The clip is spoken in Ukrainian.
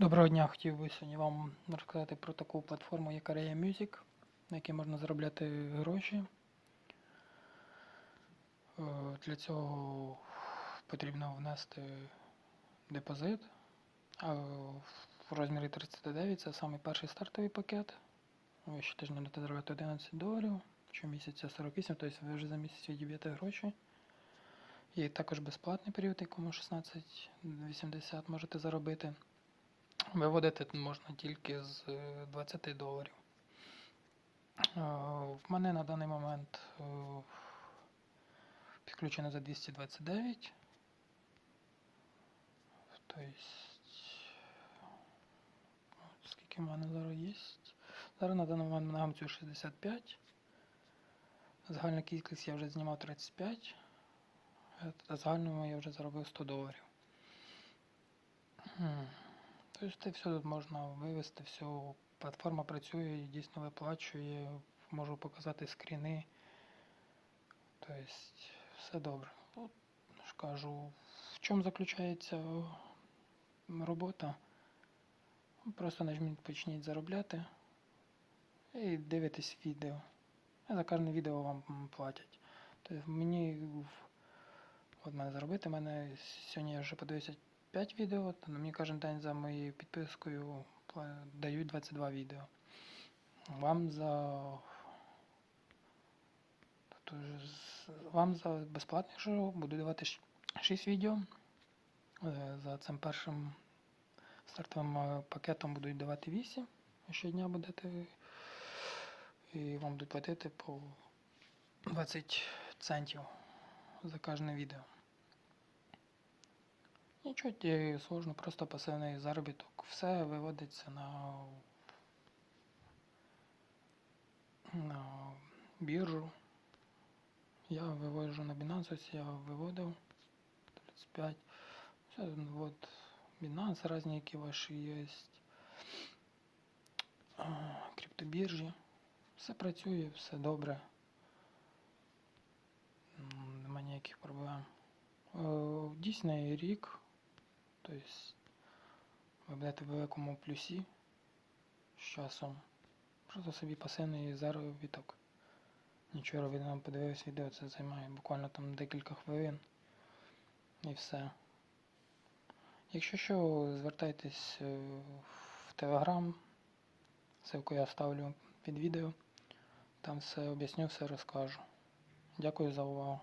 Доброго дня, хотів би сьогодні вам розказати про таку платформу, як Area Music, на якій можна заробляти гроші. Е, Для цього потрібно внести депозит. В розмірі 39 це самий перший стартовий пакет. Ви щотижня будете заробляти 11 доларів, щомісяця 48, тобто ви вже за місяць відіб'єте гроші. Є також безплатний період, якому 16,80 можете заробити. Виводити можна тільки з е, 20 доларів. Е, В мене на даний момент е, підключено за 229. Тобто, от скільки в мене зараз є? Зараз на даний момент на гамцю 65. Загальна кількість я вже знімав 35. Е, загальному я вже заробив 100 доларів. Тобто це все тут можна вивести, все, платформа працює дійсно виплачує, можу показати скріни. Тобто все добре. От, ж кажу, в чому заключається робота? Просто нажміть почніть заробляти і дивитесь відео. За кожне відео вам платять. Тобто мені от мене заробити, мене сьогодні я вже подивився 5 відео, то мені кожен день за моєю підпискою дають 22 відео. Вам за. Вам за безплатний шоу буду давати 6 відео. Е, За цим першим стартовим е, пакетом будуть давати 8. Щодня будете. І вам будуть платити по 20 центів за кожне відео. Нічого ті сложно, просто пасивний заробіток. Все виводиться на, на біржу. Я виводжу на Binance, ось я виводив 35. Все, ну, Binance різні, які ваші є. Криптобіржі. Все працює, все добре. Нема ніяких проблем. Е, Дійсний рік. Тобто ви будете в великому плюсі з часом. Просто собі пасивний заробіток. Нічого робити, нам подивився відео, це займає буквально там декілька хвилин. І все. Якщо що, звертайтесь е, в Телеграм. Ссылку я ставлю під відео. Там все об'ясню, все розкажу. Дякую за увагу.